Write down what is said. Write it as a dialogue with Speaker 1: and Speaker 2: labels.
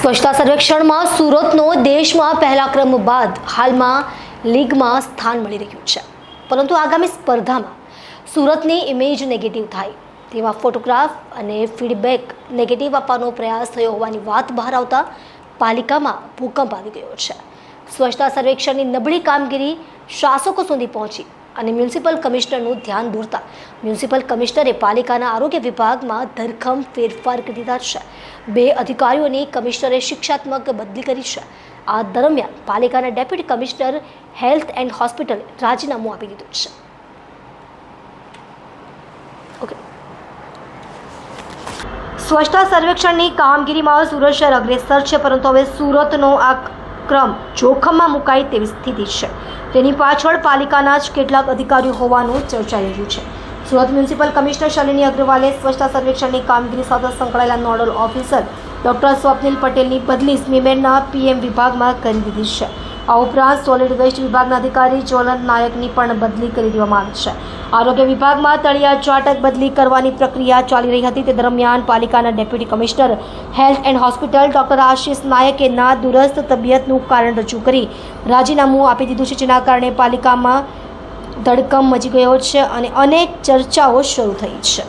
Speaker 1: સ્વચ્છતા સર્વેક્ષણમાં સુરતનો દેશમાં પહેલા ક્રમ બાદ હાલમાં લીગમાં સ્થાન મળી રહ્યું છે. પરંતુ આગામી સ્પર્ધામાં સુરતની ઇમેજ નેગેટિવ થાય. તેવા ફોટોગ્રાફ અને ફીડબેક નેગેટિવ આપવાનો પ્રયાસ થયો હોવાની વાત બહાર આવતા પાલિકામાં ભૂકંપ આવી ગયો છે. સ્વચ્છતા સર્વેક્ષણની નબળી કામગીરી શાસકો સુધી પહોંચી. અને મ્યુનિસિપલ કમિશનરનું ધ્યાન દોરતા મ્યુનિસિપલ કમિશનરે પાલિકાના આરોગ્ય વિભાગમાં ધરખમ ફેરફાર કરી દીધા છે. બે અધિકારીઓની કમિશનરે શિક્ષાત્મક બદલી કરી છે. આ દરમિયાન પાલિકાના ડેપ્યુટી કમિશનર હેલ્થ એન્ડ હોસ્પિટલે રાજીનામું આપી દીધું છે. ઓકે સ્વચ્છતા સર્વેક્ષણની કામગીરીમાં સુરત શહેર અગ્રેસર છે, પરંતુ હવે સુરતનો આ ક્રમ જોખમમાં મુકાય તેવી સ્થિતિ છે. તેની પાછળ પાલિકાના જ કેટલાક અધિકારીઓ હોવાનું ચર્ચાઈ રહ્યું છે. સુરત મ્યુનિસિપલ કમિશનર શાલિની અગ્રવાલે સ્વચ્છતા સર્વેક્ષણની કામગીરી સાથે સંકળાયેલા નોડલ ઓફિસર ડોક્ટર સ્વપ્નિલ પટેલની બદલી સ્મીમેનના પીએમ વિભાગમાં કરી દીધી છે. આ ઉપરાંત સોલિડ વેસ્ટ વિભાગના અધિકારી જ્વલંત નાયકની પણ બદલી કરી દેવામાં આવી છે. આરોગ્ય વિભાગમાં તળિયા ચાટક બદલી કરવાની પ્રક્રિયા ચાલી રહી હતી. તે દરમિયાન પાલિકાના deputy commissioner, health and hospital doctor Ashish નાયકે ના દુરસ્ત તબિયતનું કારણ રજૂ કરી રાજીનામું આપી દીધું છે, જેના કારણે પાલિકામાં ધડકમ મચી ગયો છે અને અનેક ચર્ચાઓ શરૂ થઈ છે.